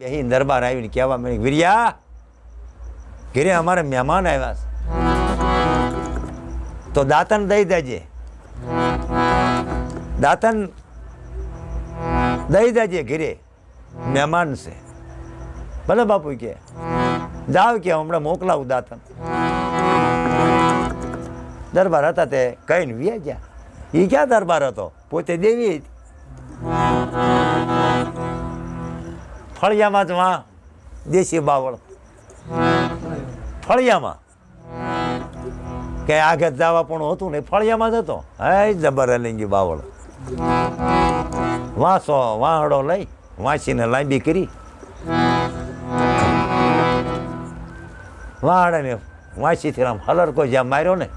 બેહી દરબાર આવીને કહેવા મને વીર્યા, ઘેરે અમારે મહેમાન આવ્યા છે. તો દાતન દઈ દેજે. દાતન દઈ દેજે ઘેરે. મહેમાન છે. ભલે બાપુ કે જાવ કે હમણાં મોકલાવું દાતન દરબાર હતા તે કહીને વ્યા ગયા. એ ક્યાં દરબાર હતો? પોતે દેવી હતી. ફળિયામાં જ વાં દેશી બાવળ. ફળિયામાં? કે આગળ દાવા પણ હતું ને ફળિયામાં જ હતો? હે જબર અલિંગી બાવળ. વાંસો, વાહડો લઈ વાંચીને લાંબી કરી. વાહડાને વાંચીથી આમ હલરકો જ્યાં માર્યો ને,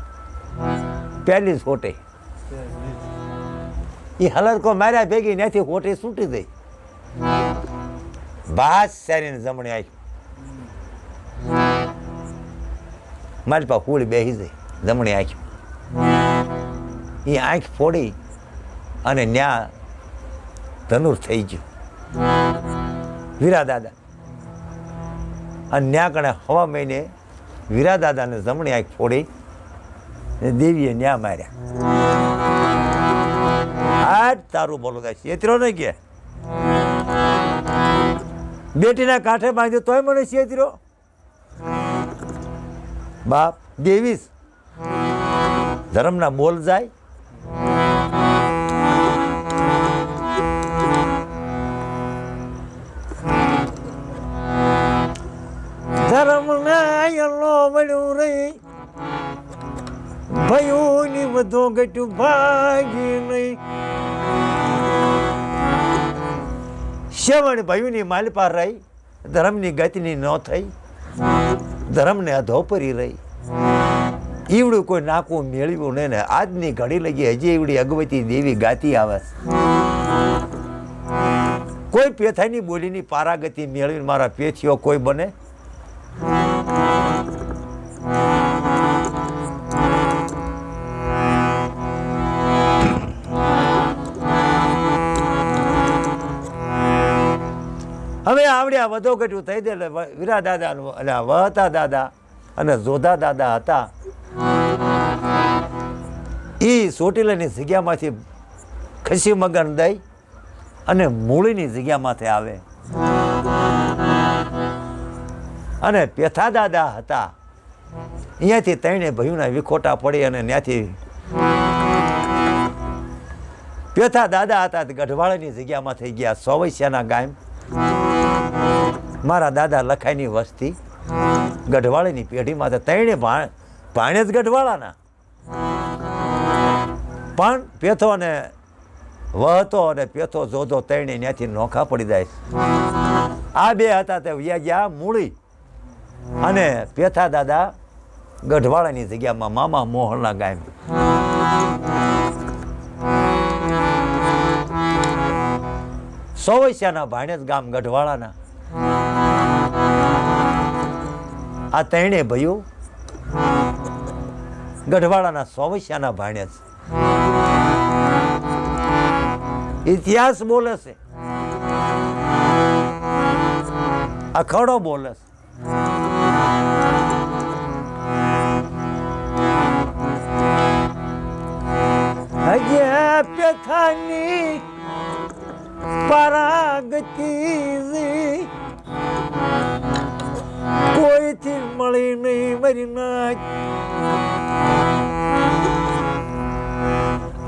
પહેલી જ ખોટે એ હલરકો માર્યા ભેગી ત્યાંથી ખોટી છૂટી દઈ બાસ સારીને જમણી આંખ. મારી પાસે ફૂલ બેસી જાય, જમણી આંખ. એ આંખ ફોડી અને ન્યા ધનુર થઈ ગયું. વીરા દાદા અને ન્યા કણે હવા મહિને વીરા દાદાને જમણી આંખ ફોડી ને દેવીએ ન્યા માર્યા. આ જ તારું બોલો થાય. છેતરો ને કે? બેટીના કાંઠે બાંધ્યો તોય મને છેતરો બાપ દેવીસ ધર્મના મોલ જાય. ધર્મના યલો મળ્યું રહી ભયોની વધો ગટું ભાગી નહીં. શ્રવણ ભયુની માલપા રહી, ધર્મની ગતિની ન થઈ, ધર્મને અધોપરી રહી ઈવડું કોઈ નાકું મેળવ્યું નહીં ને આજની ઘડી લગી હજી એવડી અગવતી દેવી ગાતી આવે. કોઈ પેથાની બોલીની પારાગતિ મેળવીને મારા પેથીઓ કોઈ બને આવડ્યા વધો ઘટ્યું થઈ જાય એટલે વીરા દાદા એટલે વહતા દાદા અને જોધા દાદા હતા. એ ચોટીલાની જગ્યામાંથી ખસી મગન દઈ અને મૂળીની જગ્યામાંથી આવે. અને પેથા દાદા હતા. અહીંયાથી ત્રણે ભયુના વિખોટા પડી અને ત્યાંથી પેથા દાદા હતા ગઢવાળાની જગ્યામાં થઈ ગયા સોવૈસ્યાના ગામ. મારા દાદા લખાઈની વસ્તી ગઢવાળીની પેઢીમાં તો ત્રણે ભાણ જ ગઢવાળાના. પણ પેથો અને વહતો અને પેથો જોધો ત્રણે ત્યાંથી નોખા પડી જાય આ બે હતા તે વ્યા ગયા મૂળી. અને પેથા દાદા ગઢવાળાની જગ્યામાં મામા મોહનના ગામ. સોવૈસિયાના ભાણેજ ગામ ગઢવાળાના. આ તેણે ભયો ગઢવાળાના ભાણ્યા છે. ઇતિહાસ બોલે છે. અખડો બોલે છે. હજે પેથાની પરાગતિ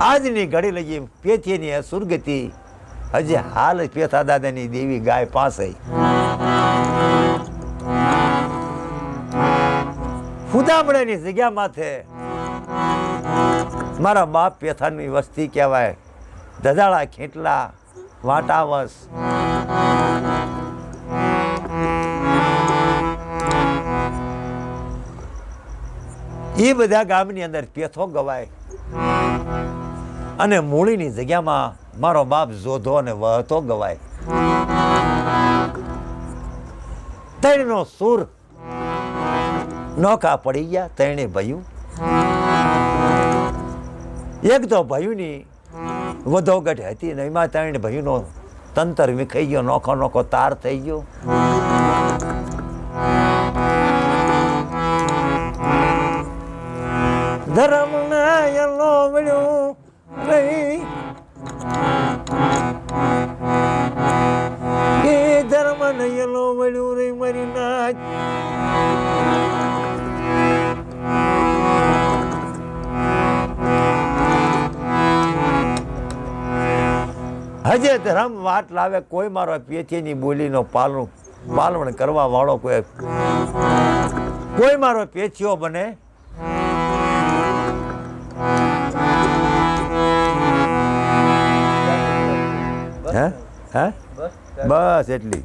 આજની ઘડી લઈએ પેથીની સુરગતિ. હજી હાલ પેથા દાદાની દેવી ગાય પાસે. ફુદામડાની જગ્યા માથે. મારા બાપ પેથાની વસ્તી કહેવાય. દદાળા ખેટલા, વાટાવસ. એ બધા ગામની અંદર પેથો ગવાય. અને મૂળીની જગ્યામાં મારો બાપ જોધો અને વહતો ગવાય. તેણીનો સુર નોખા પડી ગયા, તેણે ભયું. એક તો ભયુંની વધોગઢ હતી ને એમાં તેણે ભયુનો તંતર વિખાઈ ગયો, નોખો નોખો તાર થઈ ગયો. હજે ધર્મ વાટ લાવે કોઈ મારો પેથીની બોલીનો પાલન પાલવણ કરવા વાળો કોઈ. કોઈ મારો પેથીઓ બને. હે? હે? બસ એટલી.